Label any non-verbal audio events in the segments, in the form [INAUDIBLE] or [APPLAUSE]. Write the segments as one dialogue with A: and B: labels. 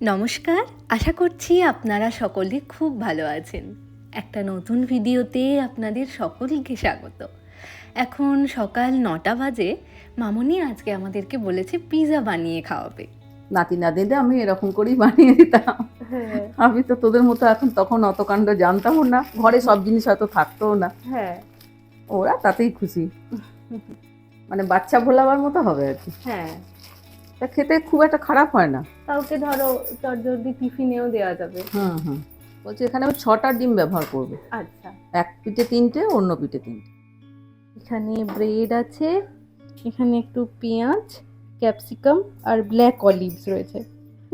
A: নমস্কার আশা করছি আপনারা সকলে খুব ভালো আছেন। একটা নতুন ভিডিওতে আপনাদের সকলকে স্বাগত। এখন সকাল নটা বাজে মামনি আজকে আমাদেরকে বলেছে পিৎজা বানিয়ে খাওয়াবে।
B: নাতি নাতিদের আমি এরকম করেই বানিয়ে দিতাম।
A: হ্যাঁ।
B: আমি তো তোদের মতো এখন তখন অত কাণ্ড জানতামও না ঘরে সব জিনিস হয়তো থাকতো না।
A: হ্যাঁ।
B: ওরা তাতেই খুশি। মানে বাচ্চা ভোলাবার মতো হবে আর কি।
A: হ্যাঁ।
B: তা খেতে খুব একটা খারাপ হয় না।
A: কাউকে ধরো চটজলদি টিফিনেও দেওয়া যাবে।
B: হুম হুম। বলছি এখানে আমি ছটা ডিম ব্যবহার করবে।
A: আচ্ছা।
B: এক পিঠে তিনটে অন্য পিঠে তিনটে।
A: এখানে ব্রেড আছে এখানে একটু পেঁয়াজ ক্যাপসিকাম আর ব্ল্যাক অলিভস রয়েছে।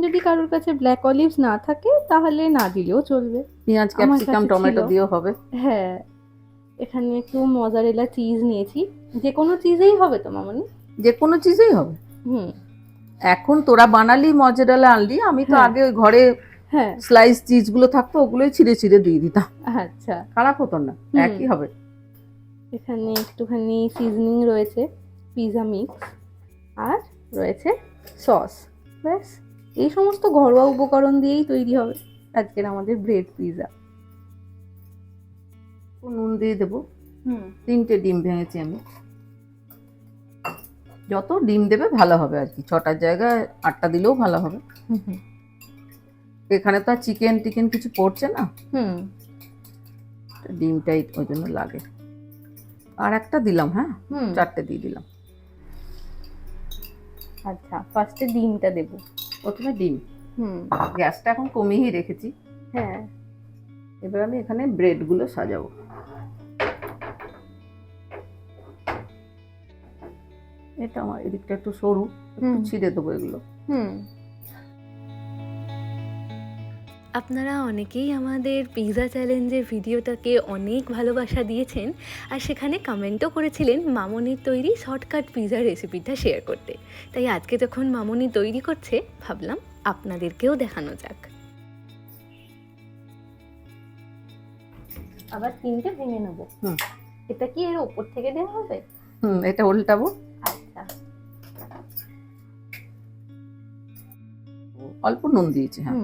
A: যদি কারোর কাছে ব্ল্যাক অলিভস না থাকে তাহলে না দিলেও চলবে।
B: পেঁয়াজ ক্যাপসিকাম টমেটো। দিয়েও হবে।
A: হ্যাঁ। এখানে একটু মজারেলা চিজ নিয়েছি। যে কোনো চিজেই হবে তো মামনি?
B: যে কোনো চিজেই হবে।
A: হুম।
B: এখন তোরা বানালি মজারেলা আনলি আমি তো
A: হ্যাঁ।
B: আগে ওই ঘরে
A: হ্যাঁ।
B: স্লাইস চিজগুলো থাকতো ওগুলোই ছিঁড়ে ছিঁড়ে দিয়ে দিতাম।
A: আচ্ছা।
B: খারাপ হতো না একই হবে।
A: এখানে একটুখানি সিজনিং রয়েছে পিৎজা মিক্স আর রয়েছে সস ব্যাস এই সমস্ত ঘরোয়া উপকরণ দিয়েই তৈরি হবে আজকের আমাদের ব্রেড পিৎজা
B: নুন দিয়ে দেবো।
A: হুম।
B: তিনটে ডিম ভেঙেছি আমি। যত ডিম দেবে ভালো হবে আর কি। ছটার জায়গায় আটটা দিলেও ভালো হবে।
A: হুম
B: এখানে তো আর চিকেন টিকেন কিছু পড়ছে না?
A: হুম।
B: ডিমটাই ওই জন্য লাগে। আর একটা দিলাম হ্যাঁ? চারটে দিয়ে দিলাম।
A: আচ্ছা ফার্স্টে ডিমটা দেবো।
B: প্রথমে ডিম।
A: হুম।
B: গ্যাসটা এখন কমিয়েই রেখেছি।
A: হ্যাঁ।
B: এবার আমি এখানে ব্রেডগুলো সাজাবো। এটা আমার এদিকটা একটু সরু একটু ছিঁড়ে দেবো এগুলো।
A: হুম। আপনারা অনেকেই আমাদের পিৎজা চ্যালেঞ্জের ভিডিওটাকে অনেক ভালোবাসা দিয়েছেন আর সেখানে কমেন্টও করেছিলেন মামনির তৈরি শর্টকাট পিৎজা রেসিপিটা শেয়ার করতে। তাই আজকে যখন মামনি তৈরি করছে ভাবলাম আপনাদেরকেও দেখানো যাক। আবার তিনটে ভেঙে নেব। এটা কি এর উপর থেকে দেওয়া হবে?
B: হুম এটা উল্টাবো। অল্প নুন দিয়েছি হ্যাঁ।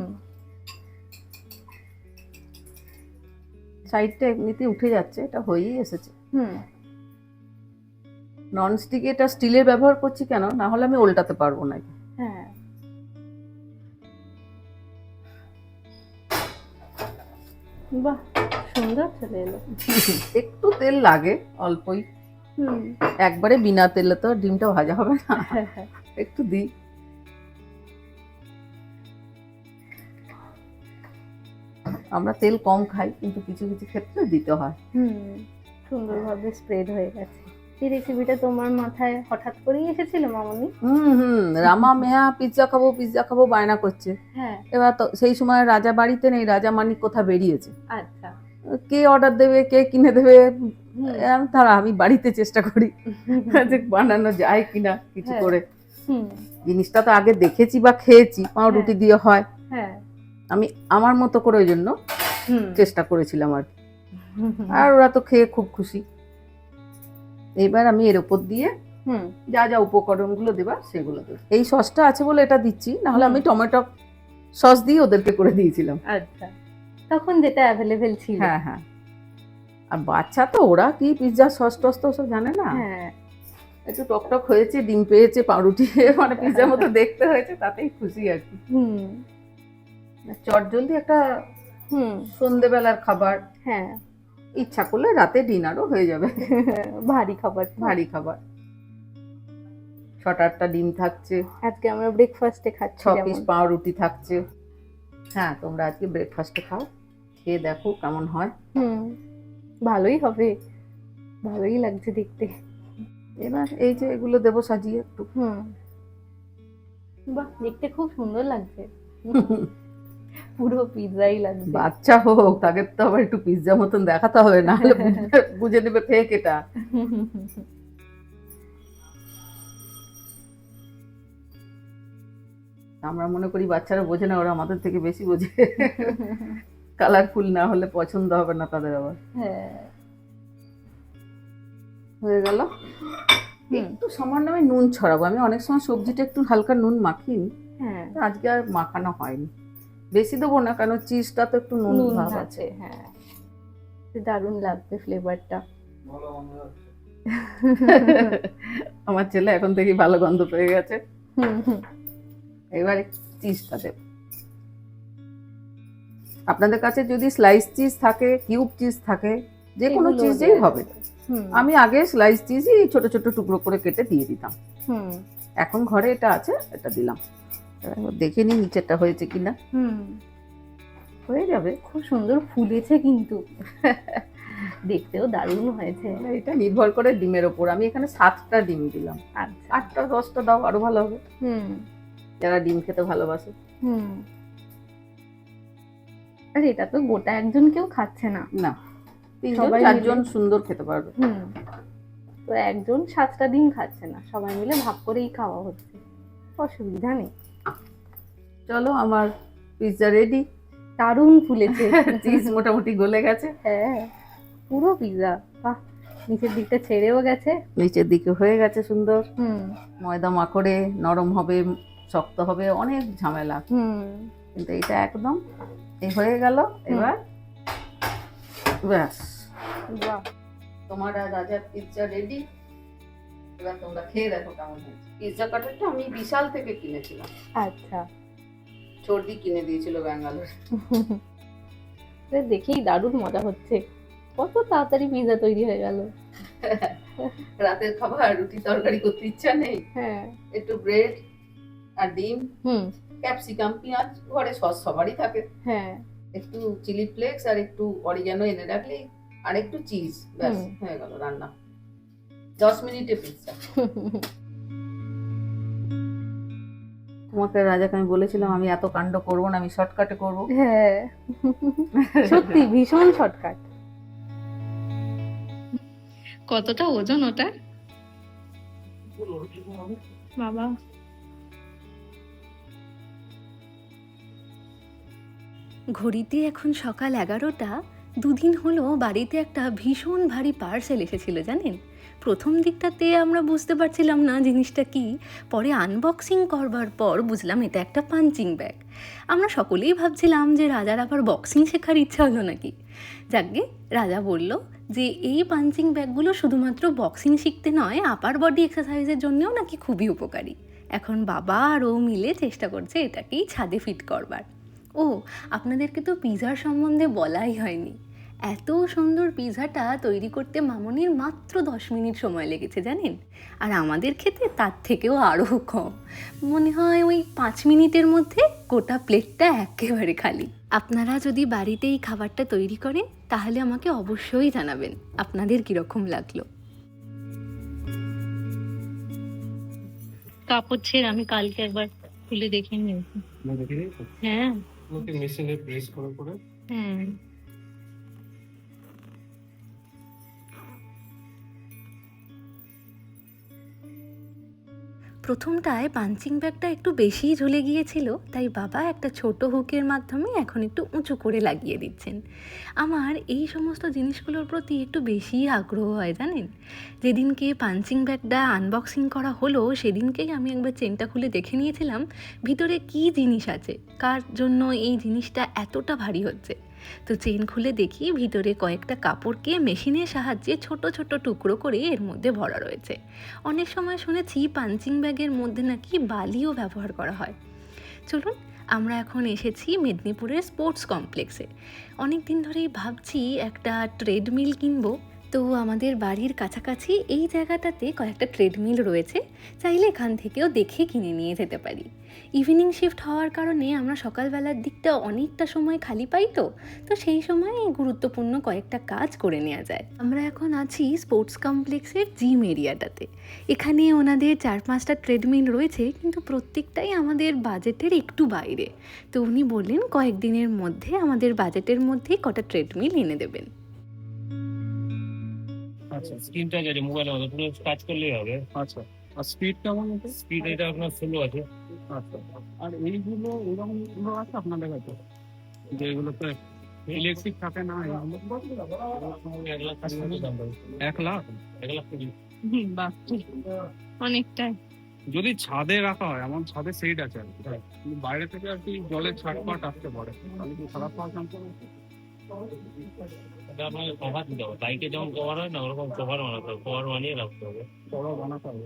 B: সাইডটা এমনিতে উঠে যাচ্ছে এটা হয়েই এসেছে।
A: হুম।
B: নন স্টিকে এটা স্টিলের ব্যবহার করছি কেন? না হলে আমি উল্টাতে পারব না
A: হ্যাঁ। বাহ সুন্দর চলে এলো। [LAUGHS]
B: একটু তেল লাগে অল্পই। একবারে বিনা তেলে তো ডিমটা ভাজা হবে না। একটু দিই। আমরা তেল কম খাই কিন্তু কিছু কিছু ক্ষেত্রে দিতে হয়।
A: হুম সুন্দরভাবে স্প্রেড হয়ে গেছে। এই রেসিপিটা তোমার মাথায় হঠাৎ করেই এসেছিল মামনি?
B: হুম হুম রামা মেয়া পিৎজা খাব পিৎজা খাব বায়না করছে।
A: হ্যাঁ।
B: এবার তো সেই সময় রাজা বাড়িতে নেই রাজা মানিক কোথা বেরিয়েছে?
A: আচ্ছা।
B: কে অর্ডার দেবে কে কিনে দেবে তারা আমি বাড়িতে চেষ্টা করি যে বানানো যায় কিনা কিছু
A: হ্যাঁ।
B: করে। জিনিসটা তো আগে দেখেছি বা খেয়েছি পাউরুটি দিয়ে হয়।
A: হ্যাঁ।
B: আমি আমার মতো করে ওই জন্য চেষ্টা করেছিলাম আর। আর ওরা তো খেয়ে খুব খুশি। এবার আমি এর উপর দিয়ে
A: হুম।
B: যা যা উপকরণগুলো দেবার সেগুলো দেবো। এই সসটা আছে বলে এটা দিচ্ছি না হলে আমি টমেটো সস দিয়ে ওদেরকে করে দিয়েছিলাম।
A: আচ্ছা। তখন যেটা অ্যাভেলেবেল ছিল।
B: হ্যাঁ হ্যাঁ। আর বাচ্চা তো ওরা কি পিৎজা সস টস তো সব জানে না।
A: হ্যাঁ।
B: একটু টকটক হয়েছে ডিম পেয়েছে পাউরুটি [LAUGHS] মানে পিৎজার মতো দেখতে হয়েছে তাতেই খুশি আর কি।
A: হুম।
B: চট জলদি একটা
A: হুম।
B: সন্ধেবেলার খাবার।
A: হ্যাঁ।
B: ইচ্ছা করলে রাতে ডিনারও হয়ে যাবে। [LAUGHS]
A: ভারী খাবার
B: ভারী খাবার। ছটা আটটা ডিম থাকছে।
A: আজকে আমরা ব্রেকফাস্টে
B: ছ পিস পাউরুটি থাকছে। হ্যাঁ তোমরা আজকে ব্রেকফাস্টে খাও। খেয়ে দেখো কেমন হয়।
A: হুম। ভালোই হবে। ভালোই লাগছে দেখতে।
B: এবার এই যে এগুলো দেবো সাজিয়ে একটু।
A: হুম। বাহ দেখতে খুব সুন্দর লাগছে। [LAUGHS] পুরো পিৎজাই লাগছে।
B: বাচ্চা হোক তাকে তো আবার একটু পিৎজা মতন দেখাতে হবে না হলে বুঝে- বুঝে নেবে ফেক এটা। আমরা মনে করি বাচ্চারা বোঝে না ওরা আমাদের থেকে বেশি বোঝে। [LAUGHS] কালারফুল না হলে পছন্দ হবে না তাদের আবার।
A: হ্যাঁ।
B: হয়ে গেল। একটু সামান্য আমি নুন ছড়াবো। আমি অনেক সময় সবজিটা একটু হালকা নুন মাখিয়ে নিই
A: হ্যাঁ
B: আজকে আর মাখানো হয়নি। বেশি দেবো না কারণ চিজটা তো একটু নুন ভাব আছে
A: হ্যাঁ। দারুণ লাগবে ফ্লেভারটা [LAUGHS]
B: আমার ছেলে এখন থেকে ভালো গন্ধ পেয়ে গেছে।
A: হুম হুম।
B: এবারে চিজটা দেব। আপনাদের কাছে যদি স্লাইস চিজ থাকে কিউব চিজ থাকে যে কোনো চিজেই হবে। আমি আগে স্লাইস চিজই ছোট ছোট টুকরো করে কেটে দিয়ে দিতাম।
A: হুম।
B: এখন ঘরে এটা আছে এটা দিলাম। দেখে নিই নিচেরটা হয়েছে কিনা। হয়ে যাবে।
A: খুব সুন্দর ফুলেছে কিন্তু। দেখতেও দারুণ হয়েছে।
B: এটা নির্ভর করে ডিমের ওপর। আমি এখানে সাতটা ডিম দিলাম।
A: আচ্ছা।
B: আটটা দশটা দাও আরও ভালো হবে।
A: হুম।
B: যারা ডিম খেতে ভালোবাসে।
A: হুম। আর এটা তো গোটা একজন কেউ খাচ্ছে না।
B: না
A: সবাই
B: চারজন সুন্দর খেতে পারবে।
A: হুম। তো একজন সাতটা দিন খাচ্ছে না সবাই মিলে ভাগ করেই খাওয়া হচ্ছে। অসুবিধা নেই।
B: চলো আমার পিৎজা রেডি
A: দারুণ ফুলেছে। [LAUGHS]
B: চিজ মোটামুটি গলে গেছে।
A: হ্যাঁ পুরো পিৎজা বাহ নিচের দিকটা ছেড়েও গেছে।
B: নিচের দিকে হয়ে গেছে সুন্দর।
A: হুম।
B: ময়দা মাখড়ে নরম হবে শক্ত হবে অনেক ঝামেলা।
A: হুম।
B: কিন্তু এটা একদম এই হয়ে গেল এবার ব্যাস।
A: বাহ।
B: তোমার আর রাজার পিৎজা রেডি এবার তোমরা খেয়ে দেখো কেমন হয়েছে। পিৎজা কাটারটা আমি বিশাল থেকে কিনেছিলাম।
A: আচ্ছা।
B: চর্দি কিনে দিয়েছিল ব্যাঙ্গালোর।
A: দেখেই দারুণ মজা হচ্ছে। কত তাড়াতাড়ি পিৎজা তৈরি হয়ে গেল। [LAUGHS]
B: রাতের খাবার রুটি তরকারি করতে ইচ্ছা নেই।
A: হ্যাঁ।
B: একটু ব্রেড আর ডিম।
A: হুম।
B: ক্যাপসিকাম পেঁয়াজ ঘরে সস সবারই থাকে।
A: হ্যাঁ।
B: একটু চিলি ফ্লেক্স আর একটু অরিগানো এনে রাখলে আর একটু চিজ ব্যাস হয়ে গেল রান্না। দশ মিনিটে পিৎজা তোমাকে রাজাকে আমি বলেছিলাম আমি এত কাণ্ড করব না আমি শর্টকাটে করব।
A: হ্যাঁ। সত্যি ভীষণ শর্টকাট কতটা ওজন ওটা বাবা। ঘড়িতে এখন সকাল এগারোটা, দুদিন হলো বাড়িতে একটা ভীষণ ভারী পার্সেল এসেছিল, জানেন? প্রথম দিকটাতে আমরা বুঝতে পারছিলাম না জিনিসটা কি, পরে আনবক্সিং করবার পর বুঝলাম এটা একটা পাঞ্চিং ব্যাগ আমরা সকলেই ভাবছিলাম যে রাজার আবার বক্সিং শেখার ইচ্ছা হলো নাকি? যাকগে রাজা বলল যে এই পাঞ্চিং ব্যাগগুলো শুধুমাত্র বক্সিং শিখতে নয় আপার বডি এক্সারসাইজের জন্যও নাকি খুবই উপকারী। এখন বাবা আর ও মিলে চেষ্টা করছে এটাকেই ছাদে ফিট করবার। ও আপনাদেরকে তো পিৎজার সম্বন্ধে বলাই হয়নি। এত সুন্দর পিৎজাটা তৈরি করতে মামনির মাত্র দশ মিনিট সময় লেগেছে জানেন? আর আমাদের খেতে তার থেকেও আরও কম। মনে হয় ওই পাঁচ মিনিটের মধ্যে গোটা প্লেটটা একেবারে খালি। আপনারা যদি বাড়িতে এই খাবারটা তৈরি করেন তাহলে আমাকে অবশ্যই জানাবেন আপনাদের কীরকম লাগল।
C: কাপড় ছেড়ে আমি কালকে একবার খুলে দেখে নিয়েছি? হ্যাঁ।
D: ওকে মেশিনে প্রেস করে করে
C: হ্যাঁ
A: প্রথমটায় পাঞ্চিং ব্যাগটা একটু বেশিই ঝুলে গিয়েছিল, তাই বাবা একটা ছোট হুকের মাধ্যমে এখন একটু উঁচু করে লাগিয়ে দিচ্ছেন। আমার এই সমস্ত জিনিসগুলোর প্রতি একটু বেশিই আগ্রহ হয় জানেন। যেদিনকে পাঞ্চিং ব্যাগটা আনবক্সিং করা হলো, সেদিনকেই আমি একবার চেনটা খুলে দেখে নিয়েছিলাম, ভিতরে কি জিনিস আছে, কার জন্য এই জিনিসটা এতটা ভারী হচ্ছে। তো চেন খুলে দেখি ভিতরে কয়েকটা কাপড়কে মেশিনের সাহায্যে ছোট ছোট টুকরো করে এর মধ্যে ভরা রয়েছে। অনেক সময় শুনেছি পাঞ্চিং ব্যাগের মধ্যে নাকি বালিও ব্যবহার করা হয়। চলুন, আমরা এখন এসেছি মেদিনীপুরের স্পোর্টস কমপ্লেক্সে। অনেক দিন ধরেই ভাবছি একটা ট্রেডমিল কিনবো। তো আমাদের বাড়ির কাছাকাছি এই জায়গাটাতে কয়েকটা ট্রেডমিল রয়েছে। চাইলে এখান থেকেও দেখে কিনে নিয়ে যেতে পারি। ইভিনিং শিফট হওয়ার কারণে আমরা সকালবেলার দিকটা অনেকটা সময় খালি পাই তো। তো সেই সময় গুরুত্বপূর্ণ কয়েকটা কাজ করে নেওয়া যায়। আমরা এখন আছি স্পোর্টস কমপ্লেক্সের জিম এরিয়াটাতে এখানে ওনাদের চার পাঁচটা ট্রেডমিল রয়েছে, কিন্তু প্রত্যেকটাই আমাদের বাজেটের একটু বাইরে। তো উনি বললেন, কয়েকদিনের মধ্যে আমাদের বাজেটের মধ্যেই কটা ট্রেডমিল এনে দেবেন।
D: আচ্ছা। স্ক্রিন টাচ আছে মোবাইলের মতো পুরো টাচ করলেই হবে।
E: আচ্ছা। আর স্পিড কেমন আছে?
D: স্পিড এটা আপনার ষোলো আছে।
E: আচ্ছা। আর এইগুলো এরকমগুলো আছে আপনাদের কাছে? যে এগুলো তো ইলেকট্রিক থাকে না
D: এক লাখ?
E: এক লাখ
D: কুড়ি।
C: অনেকটাই।
E: যদি ছাদে রাখা হয় এমন ছাদে সেট আছে আর কি। বাইরে থেকে আর কি জলের ছাটপাট আসতে পারে। তাহলে কি খারাপ হওয়ার চান্স
D: আপনাকে কভার দিতে হবে। বাইকে যেমন কভার হয় না ওরকম কভার বানাতে হবে। কভার বানিয়ে রাখতে হবে।
E: বড় বানাতে হবে।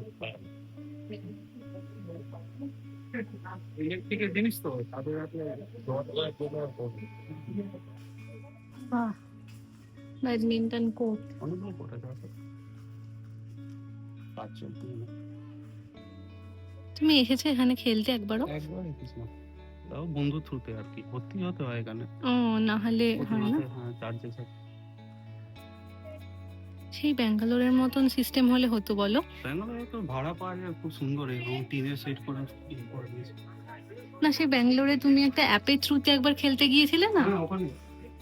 E: ইলেকট্রিকের জিনিস তো ছাদে
C: ব্যাডমিন্টন কোর্ট
E: অনেকগুলো কোটা আছে কাজ
C: তুমি এসেছ এখানে খেলতে একবারও?
E: একবার তাও বন্ধু থ্রুতে আর কি ভর্তি হতে হয় এখানে।
C: ও না হলে হয় না?
E: হ্যাঁ চার্জেস
C: সেই ব্যাঙ্গালোরের মতন সিস্টেম হলে হতো বলো?
E: ব্যাঙ্গালোরে তো ভাড়া পাওয়া যায় খুব সুন্দর এবং টিনের সেট করে ইয়ে
C: না সেই ব্যাঙ্গালোরে তুমি একটা অ্যাপের থ্রুতে একবার খেলতে গিয়েছিলে না?
E: হ্যাঁ ওখানে।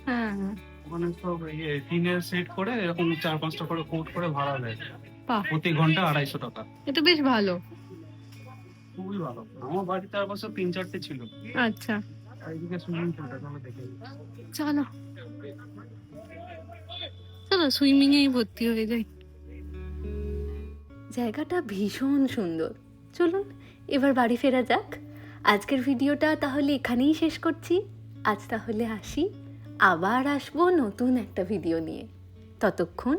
C: হ্যাঁ।
E: ওখানে সব ইয়ে টিনের সেট করে এরকম চার পাঁচটা করে কোট করে ভাড়া দেয়।
C: বাহ।
E: প্রতি ঘণ্টা আড়াইশো টাকা।
C: এটা বেশ ভালো।
E: খুবই ভালো। আমার বাড়িতে আর বছর তিন চারটে ছিল।
C: আচ্ছা। চলো। চলো সুইমিং এই ভর্তি হয়ে যাই।
A: জায়গাটা ভীষণ সুন্দর। চলুন, এবার বাড়ি ফেরা যাক। আজকের ভিডিওটা তাহলে এখানেই শেষ করছি। আজ তাহলে আসি, আবার আসব নতুন একটা ভিডিও নিয়ে। ততক্ষণ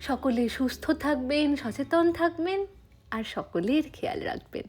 A: সকলে সুস্থ থাকবেন, সচেতন থাকবেন, আর সকলের খেয়াল রাখবেন।